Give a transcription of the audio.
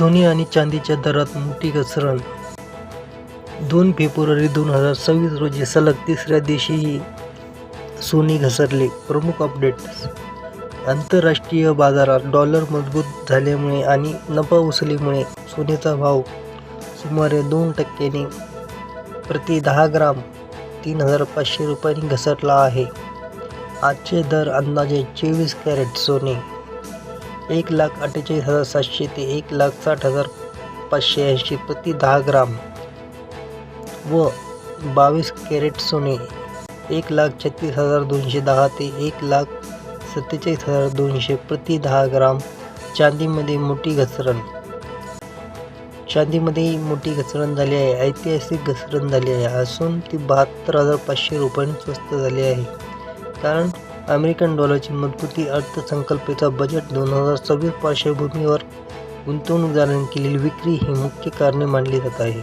सोने आणि चांदीच्या दरात मोठी घसरण. दोन फेब्रुवारी दोन हजार सव्वीस रोजी सलग तिसऱ्या दिवशीही सोने घसरले. प्रमुख अपडेट्स. आंतरराष्ट्रीय बाजारात डॉलर मजबूत झाल्यामुळे आणि नफा वसुलीमुळे सोन्याचा भाव सुमारे दोन टक्क्यांनी प्रति दहा ग्राम तीन हजार पाचशे रुपयांनी घसरला आहे. आजचे दर अंदाजे चोवीस कॅरेट सोने. एक लाख अठ्ठेचाळीस हजार सातशे ते एक लाख साठ हजार पाचशे ऐंशी प्रति दहा ग्राम व बावीस कॅरेट सोने एक लाख छत्तीस हजार दोनशे दहा ते एक लाख सत्तेचाळीस हजार दोनशे प्रति दहा ग्राम चांदीमध्ये मोठी घसरण. चांदीमध्ये मोठी घसरण झाली आहे ऐतिहासिक घसरण झाली आहे. असून ती बहात्तर हजार पाचशे रुपयांनी स्वस्त झाली आहे. कारण अमेरिकन डॉलरची मजबूती अर्थसंकल्पाचा बजेट दोन हजार सव्वीस पार्श्वभूमीवर गुंतवणूकदारांनी केलेली विक्री ही मुख्य कारणे मानली जात आहे.